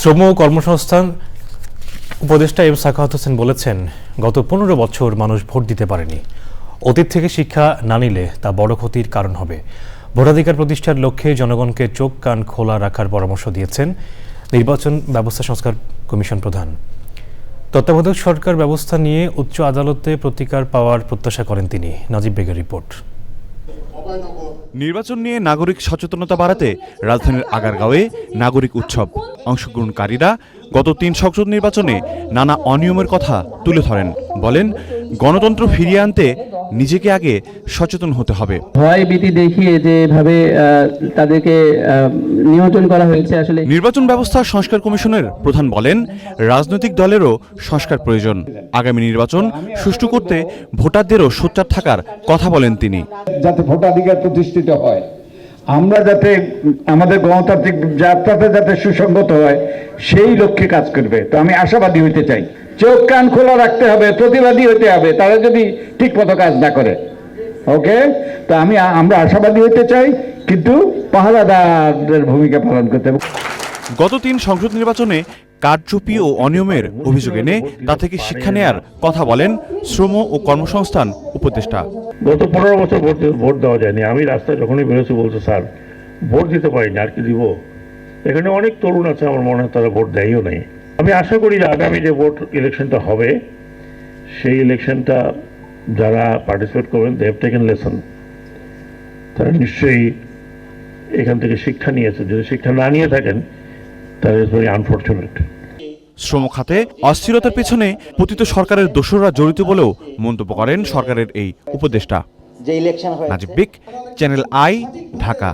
শ্রম ও কর্মসংস্থান উপদেষ্টা এম সাখাওয়াত হোসেন বলেছেন, গত পনেরো বছর মানুষ ভোট দিতে পারেনি। অতীত থেকে শিক্ষা না নিলে তা বড় ক্ষতির কারণ হবে। ভোটাধিকার প্রতিষ্ঠার লক্ষ্যে জনগণকে চোখ কান খোলা রাখার পরামর্শ দিয়েছেন নির্বাচন ব্যবস্থা সংস্কার কমিশন প্রধান। তত্ত্বাবধায়ক সরকার ব্যবস্থা নিয়ে উচ্চ আদালতে প্রতিকার পাওয়ার প্রত্যাশা করেন তিনি। নাজিব বেগের রিপোর্ট। নির্বাচন নিয়ে নাগরিক সচেতনতা বাড়াতে রাজধানীর আগারগাঁওয়ে নাগরিক উৎসব অংশগ্রহণকারীরা গত তিন সংসদ নির্বাচনে নানা অনিয়মের কথা তুলে ধরেন। বলেন গণতন্ত্র ফিরিয়ে আনতে নিজেকে আগে সচেতন হতে হবে। ভয় ভীতি দেখিয়ে যেভাবে তাদেরকে নিয়ন্ত্রণ করা হয়েছে আসলে। নির্বাচন ব্যবস্থা সংস্কার কমিশনের প্রধান বলেন রাজনৈতিক দলেরও সংস্কার প্রয়োজন। আগামী নির্বাচন সুষ্ঠু করতে ভোটারদেরও সোচ্চার থাকার কথা বলেন তিনি। যাতে ভোটাধিকার প্রতিষ্ঠিত হয়। আমরা যাতে আমাদের গণতান্ত্রিক যাত্রাতে যাতে সুসংগত হয় সেই লক্ষ্যে কাজ করবে। তো আমি আশাবাদী হইতে চাই। চোখ কান খোলা রাখতে হবে প্রতিবাদী হইতে হবে তারা যদি ঠিক মতো কাজ না করে। ওকে? তো আমি আমরা আশাবাদী হইতে চাই কিন্তু পাহারাদারদের ভূমিকা পালন করতে হবে। গত তিন সংসদ নির্বাচনে কারচুপি ও অনিয়মের অভিযোগ এনে তা থেকে শিক্ষা নেয়ার কথা বলেন শ্রম ও কর্মসংস্থান উপদেষ্টা। গত পনেরো বছর ভোট ভোট দেওয়া যায়নি। আমি রাস্তায় যখনই বেরোছি বলছে স্যার ভোট দিতে পারিনি আর কি দিব? এখানে অনেক তরুণ আছে আমার মনে হয় তারা ভোট দেয়ও নেই। আমি আশা করি যে আগামী যে ভোট ইলেকশনটা হবে সেই ইলেকশনটা যারা পার্টিসিপেট করবেন দেব টেকেন লেসন তারা নিশ্চয়ই এখান থেকে শিক্ষা নিয়েছে। যদি শিক্ষা না নিয়ে থাকেন তাহলে ইজ ভেরি আনফর্চুনেট শ্রম খাতে অস্থিরতার পেছনে পতিত সরকারের দোসররা জড়িত বলেও মন্তব্য করেন সরকারের এই উপদেষ্টা। যে ইলেকশন হয়েছে। নাজিব বিক চ্যানেল আই ঢাকা।